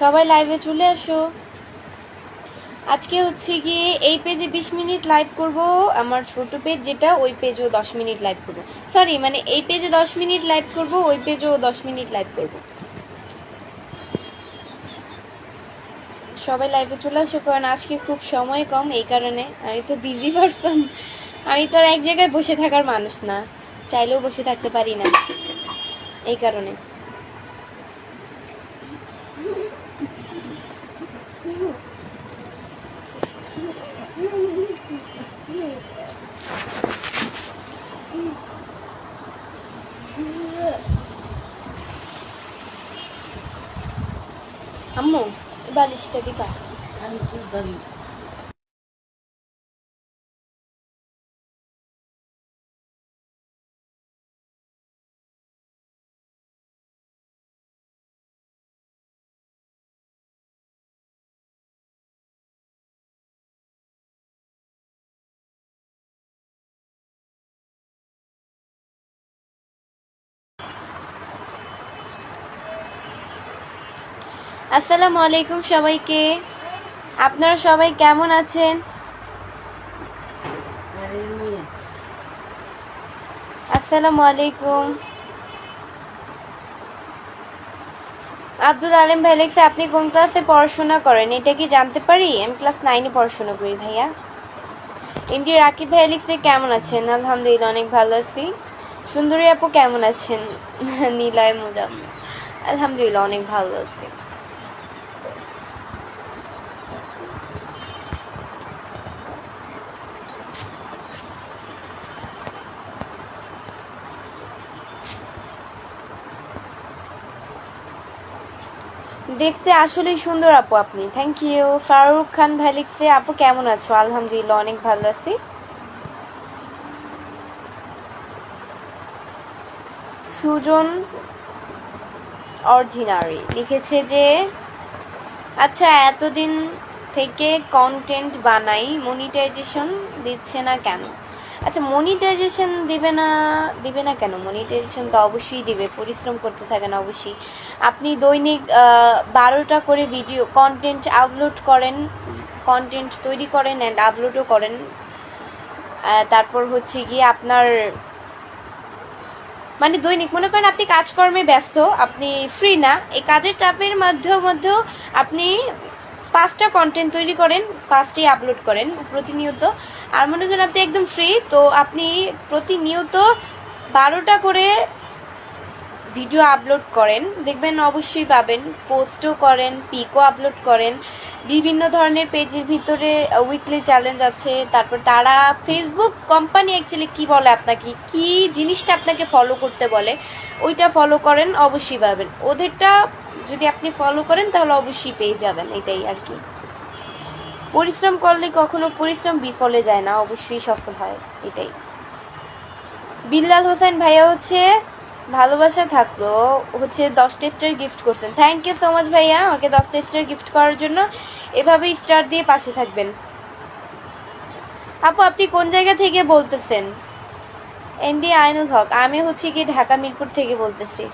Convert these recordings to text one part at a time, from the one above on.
সবাই লাইভে চলে আসো। আজকে হচ্ছে গিয়ে এই পেজে বিশ মিনিট লাইভ করব। আমার ছোট পেজ যেটা, ওই পেজও দশ মিনিট লাইভ করব। সরি মানে এই পেজে দশ মিনিট লাইভ করব, ওই পেজও দশ মিনিট লাইভ করব। সবাই লাইভে চলে আসো, কারণ আজকে খুব সময় কম, এই কারণে আমি তো বিজি পারসন আমি তো আর এক জায়গায় বসে থাকার মানুষ না। চাইলেও বসে থাকতে পারি না, এই কারণে। বালিশটা দিবা। আমি চুল আসসালামু আলাইকুম সবাইকে। আপনারা সবাই কেমন আছেন? আসসালামু আলাইকুম। আব্দুল আলিম ভাই লেখছে, আপনি কোন ক্লাসে পড়াশোনা করেন? এটা কি জানতে পারি? আমি ক্লাস নাইনে পড়াশোনা করি ভাইয়া। এমডি রাকিব ভাই লিখছে, কেমন আছেন? আলহামদুলিল্লাহ, অনেক ভালো আছি। সুন্দরী আপু কেমন আছেন? নিলয় মুদাম আলহামদুলিল্লাহ, অনেক ভালো আছি। দেখতে আসলেই সুন্দর আপু আপনি। থ্যাংক ইউ ফারুক খান ভাই লিখছে আপু কেমন আছো? আলহামদুলিল্লাহ, অনেক ভালো আছি। সুজন অরিজিনারি লিখেছে যে আচ্ছা এতদিন থেকে কন্টেন্ট বানাই মনিটাইজেশন দিচ্ছে না কেন? আচ্ছা মনিটাইজেশন দিবে না দিবে না কেন? মনিটাইজেশন তো অবশ্যই দিবে, পরিশ্রম করতে থাকেন অবশ্যই। আপনি দৈনিক বারোটা করে ভিডিও কন্টেন্ট আপলোড করেন কন্টেন্ট তৈরি করেন অ্যান্ড আপলোডও করেন। তারপর হচ্ছে গিয়ে আপনার মানে দৈনিক, মনে করেন আপনি কাজকর্মে ব্যস্ত, আপনি ফ্রি না, এই কাজের চাপের মধ্যেও মধ্যেও আপনি পাঁচটা কন্টেন্ট তৈরি করেন, পাঁচটি আপলোড করেন প্রতিনিয়ত। আর মনে করেন আপনি একদম ফ্রি তো আপনি প্রতিনিয়ত বারোটা করে ভিডিও আপলোড করেন। দেখবেন অবশ্যই পাবেন পোস্টও করেন পিকও আপলোড করেন। বিভিন্ন ধরনের পেজের ভিতরে উইকলি চ্যালেঞ্জ আছে। তারপর তারা ফেসবুক কোম্পানি অ্যাকচুয়ালি কি বলে আপনাকে, কি জিনিসটা আপনাকে ফলো করতে বলে, ওইটা ফলো করেন, অবশ্যই পাবেন। ওদেরটা যদি আপনি ফলো করেন, তাহলে অবশ্যই পেয়ে যাবেন, এটাই আর কি। পরিশ্রম করলে কখনো পরিশ্রম বিফলে যায় না, অবশ্যই সফল হয়, এটাই। বিল্লাল হোসেন ভাইয়া হচ্ছে ভালোবাসা থাকল, হচ্ছে দশ স্টার গিফট করছেন। থ্যাংক ইউ সো মাচ ভাইয়া, আমাকে দশ স্টার গিফট করার জন্য। এভাবে স্টার দিয়ে পাশে থাকবেন। আপু, আপনি কোন জায়গা থেকে বলতেছেন? এনডি আইনুল হক, আমি হচ্ছে কি ঢাকা মিরপুর থেকে বলতেছি।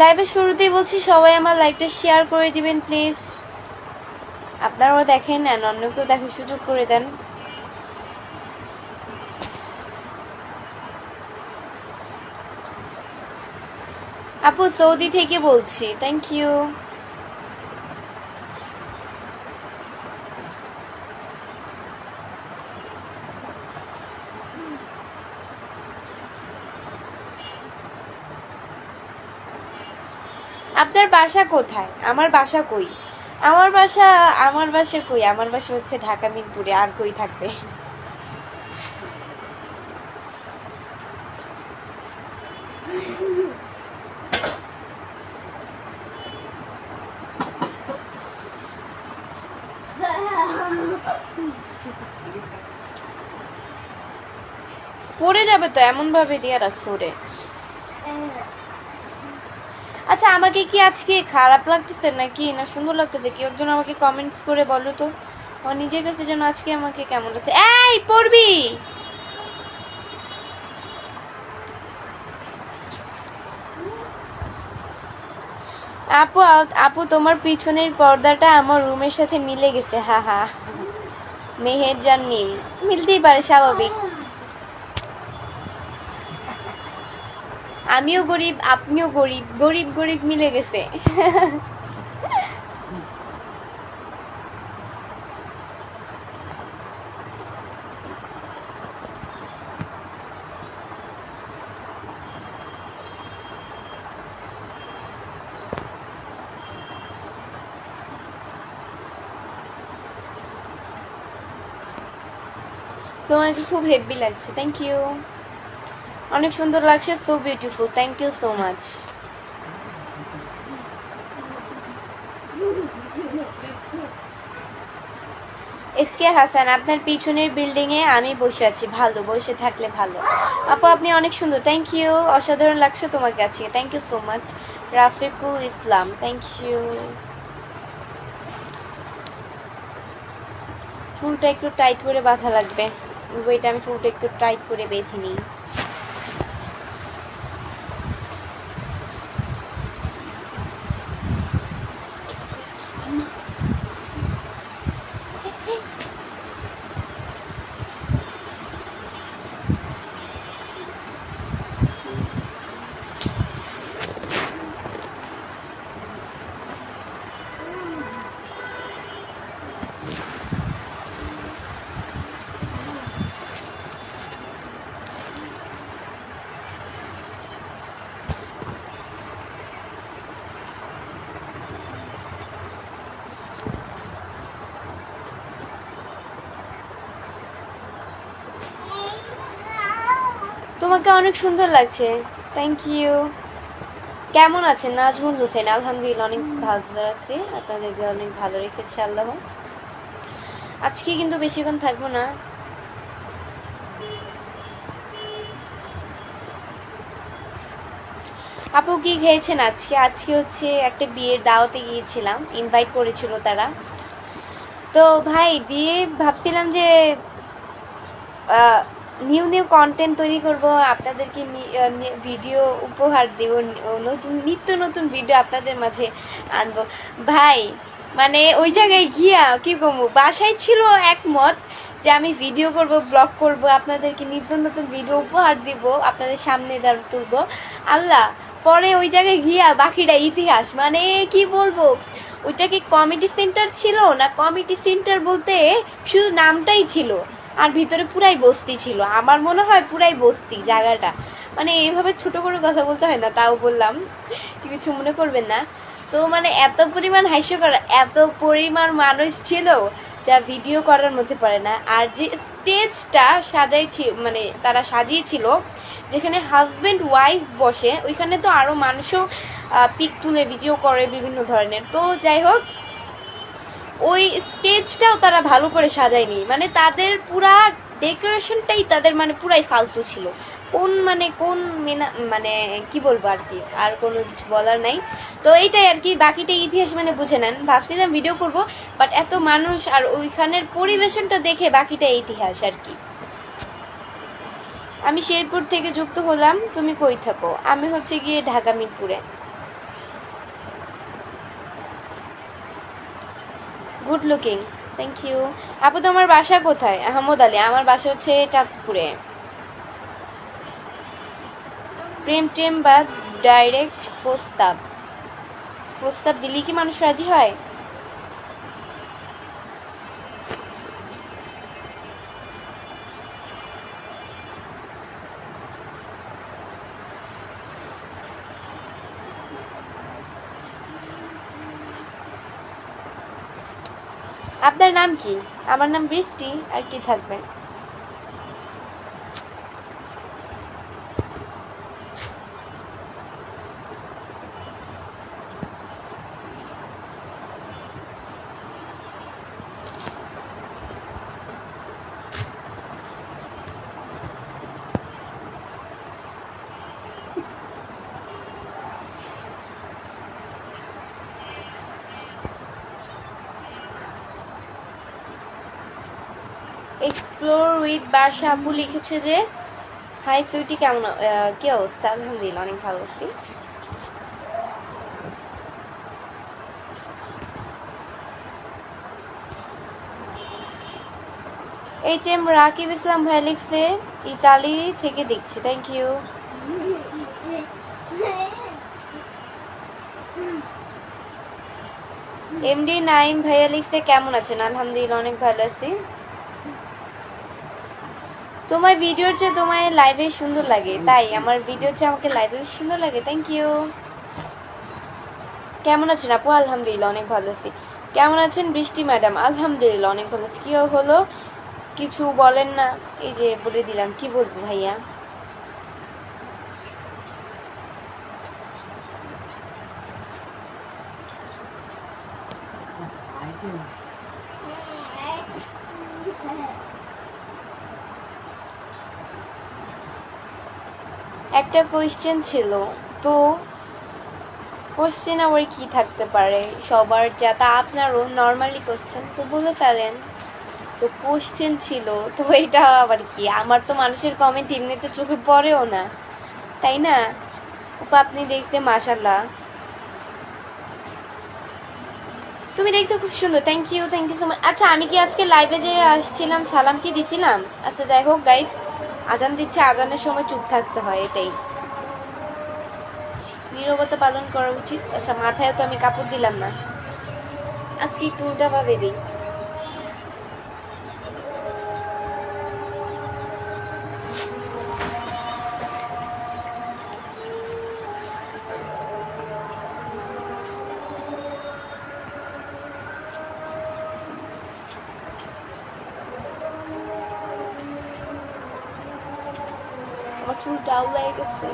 লাইভের শুরুতেই বলছি, সবাই আমার লাইভটা শেয়ার করে দিবেন প্লিজ আপনারাও দেখেন আর অন্যকেও দেখার সুযোগ করে দেন। আপু, সৌদি থেকে বলছি। থ্যাংক ইউ আপনার বাসা কোথায়? আমার বাসা কই? আমার বাসা আমার বাসা কই? আমার বাসা হচ্ছে ঢাকা, মিরপুরে, আর কই থাকবে? পড়ে যাবে তো, এমন ভাবে দিয়া রাখছো ওরে। আচ্ছা আমাকে কি আজকে খারাপ লাগতেছে নাকি? না সুন্দর লাগতেছে? কি একজন আমাকে কমেন্টস করে বলো তো। ও নিজের কাছে যেন আজকে আমাকে কেমন লাগছে? এই, পড়বি! আপু আপু তোমার পিছনের পর্দাটা আমার রুমের সাথে মিলে গেছে, হা হা। মেহের জান মিল মিলতেই পারে স্বাভাবিক। আমিও গরিব আপনিও গরিব গরিব গরিব মিলে গেছে। তোমাকে খুব হেভি লাগছে থ্যাংক ইউ অনেক সুন্দর লাগছে so beautiful thank you so much SK Hasan আপনার পিছনের বিল্ডিং এ আমি বসে আছি, ভালো, বসে থাকলে ভালো। আপু, আপনি অনেক সুন্দর থ্যাংক ইউ অসাধারণ লাগছে তোমার কাছে thank you so much Rafiqul Islam thank you চুলটা একটু টাইট করে বাঁধা লাগবে। ওইটা আমি চুলটা একটু টাইট করে বেঁধে নিই। তোমাকে অনেক সুন্দর লাগছে। থ্যাংক ইউ কেমন আছেন? নাজমুল হোসেন, আলহামদুলিল্লাহ অনেক ভালো আছি। আপনাদেরকে অনেক ভালো রেখেছে, আল্লাহ। আজকে কিন্তু বেশিক্ষণ থাকব না। আপু কি খেয়েছেন আজকে? আজকে হচ্ছে একটা বিয়ের দাওয়াতে গিয়েছিলাম ইনভাইট করেছিল তারা। তো ভাই, বিয়ে ভাবছিলাম যে নিউ নিউ কন্টেন্ট তৈরি করব, আপনাদেরকে ভিডিও উপহার দেব, নতুন, নিত্য নতুন ভিডিও আপনাদের মাঝে আনব। ভাই মানে ওই জায়গায় গিয়া কি কমু বাসায় ছিল একমত যে আমি ভিডিও করব ব্লগ করব, আপনাদেরকে নিত্য নতুন ভিডিও উপহার দিব, আপনাদের সামনে দাঁড় তুলবো। আল্লাহ, পরে ওই জায়গায় গিয়া বাকিটা ইতিহাস মানে কি বলব? ওইটা কি কমিটি সেন্টার ছিল না কমিটি সেন্টার বলতে শুধু নামটাই ছিল? আর ভিতরে পুরাই বস্তি ছিল। আমার মনে হয় পুরাই বস্তি জায়গাটা। মানে এইভাবে ছোট করে কথা বলতে হয় না, তাও বললাম। কিছু মনে করবেন না। তো মানে এত পরিমাণ হাস্যকর এত পরিমাণ মানুষ ছিল যা ভিডিও করার মধ্যে পারে না। আর যে স্টেজটা সাজাইছি মানে তারা সাজিয়েছিল, যেখানে হাজবেন্ড ওয়াইফ বসে, ওইখানে তো আরও মানুষও পিক তুলে ভিডিও করে, বিভিন্ন ধরনের। তো যাই হোক ওই স্টেজটাও তারা ভালো করে সাজায়নি। মানে তাদের পুরা ডেকোরেশনটাই তাদের মানে পুরাই ফালতু ছিল। কোন মানে কোন মেনা মানে কি বলব আর কি? আর কোনো কিছু বলার নাই। তো এইটাই আর কি, বাকিটা ইতিহাস মানে বুঝে নেন। ভাবছিলাম ভিডিও করব বাট এত মানুষ আর ওইখানের পরিবেশনটা দেখে বাকিটা ইতিহাস আর কি। আমি শেরপুর থেকে যুক্ত হলাম, তুমি কই থাকো? আমি হচ্ছে গিয়ে ঢাকা মিরপুরে। গুড লুকিং থ্যাংক ইউ আপু, তোমার বাসা কোথায়? আহমদ আলী, আমার বাসা হচ্ছে চাঁদপুরে। প্রেম টেম বা ডাইরেক্ট প্রস্তাব। প্রস্তাব দিলেই কি মানুষ রাজি হয় আপনার নাম কি? আমার নাম বৃষ্টি আর কি থাকবে? রোহিত বার্ষা আব্বু লিখেছে যে, হাই সুইটি, কেমন কি অবস্থা? আলহামদুলিল্লাহ, অনেক ভালো আছি। এইচ এম রাকিব ইসলাম ভাই লিখছে, ইতালি থেকে দেখছি থ্যাংক ইউ এমডি নাইম ভাইয়া লিখছে, কেমন আছেন? আলহামদুলিল্লাহ, অনেক ভালো আছি। তোমার ভিডিওর চেয়ে তোমার লাইভে সুন্দর লাগে, তাই আমার ভিডিওর চেয়ে আমাকে লাইভে সুন্দর লাগে থ্যাংক ইউ কেমন আছেন আপু? আলহামদুলিল্লাহ, অনেক ভালো আছি। কেমন আছেন বৃষ্টি ম্যাডাম আলহামদুলিল্লাহ, অনেক ভালো আছি। কি হলো? কিছু বলেন না, এই যে বলে দিলাম, কি বলব ভাইয়া? একটা কোয়েশ্চেন ছিল, তো কোশ্চেন আবার কি থাকতে পারে? সবার যা তা আপনারও নর্মালি কোশ্চেন তো বলে ফেলেন। তো কোশ্চেন ছিল, তো এটা আবার কি? আমার তো মানুষের কমেন্ট এমনিতে চোখে পড়েও না, তাই না? আপু আপনি দেখতে মাশাল্লাহ তুমি দেখতে খুব সুন্দর thank you thank you so much আচ্ছা আমি কি আজকে লাইভে যে আসছিলাম সালাম কি দিছিলাম? আচ্ছা যাই হোক গাইস আজান দিচ্ছে আজানের সময় চুপ থাকতে হয়, এটাই। নিরবতা পালন করা উচিত। আচ্ছা মাথায় তো আমি কাপড় দিলাম না। আজকে একটু উল্টা ভাবে দিই। আমার চুল ডাউলাই গেছে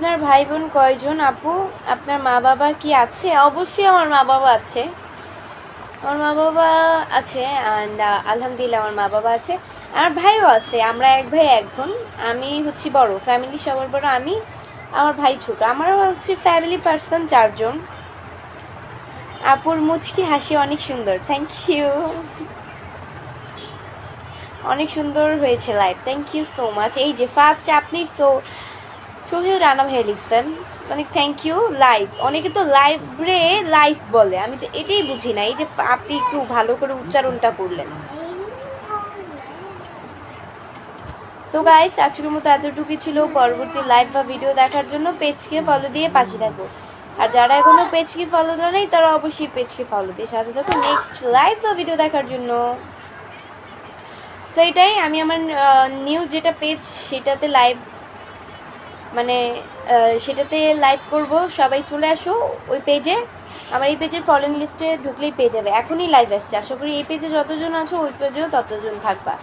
আপনার ভাই বোন কয়জন আপু? আপনার মা বাবা কি আছে? অবশ্যই আমার মা বাবা আছে। আমার মা বাবা আছে অ্যান্ড আলহামদুলিল্লাহ আমার মা বাবা আছে। আমার ভাইও আছে, আমরা এক ভাই, এক বোন। আমি হচ্ছি বড় ফ্যামিলি সবার বড়, আমি, আমার ভাই ছোট। আমার হচ্ছে ফ্যামিলি পার্সন চারজন। আপুর মুচকি হাসি অনেক সুন্দর থ্যাংক ইউ অনেক সুন্দর হয়েছে live thank you so much এই যে ফার্স্ট আপনি সো সোহেল রানা ভাই লিখছেন অনেক থ্যাংক ইউ লাইভ অনেকে তো লাইভ রে লাইভ বলে। আমি তো এটাই বুঝি না। এই যে আপনি একটু ভালো করে উচ্চারণটা করলেন। তো গাইস আজকের মতো এতটুকুই ছিল। পরবর্তী লাইভ বা ভিডিও দেখার জন্য পেজকে ফলো দিয়ে পাশে থাকো। আর যারা এখনও পেজকে ফলো দেয় নাই, তারা অবশ্যই পেজকে ফলো দিয়ে সাথে থাকো নেক্সট লাইভ বা ভিডিও দেখার জন্য। তো এটাই, আমি আমার নিউ যেটা পেজ সেটাতে লাইভ মানে সেটাতে লাইভ করব, সবাই চলে আসো ওই পেজে আমার এই পেজের ফলোইং লিস্টে ঢুকলেই পেয়ে যাবে। এখনই লাইভ আসছে। আশা করি এই পেজে যতজন আছো, ওই পেজেও ততজন থাকবা।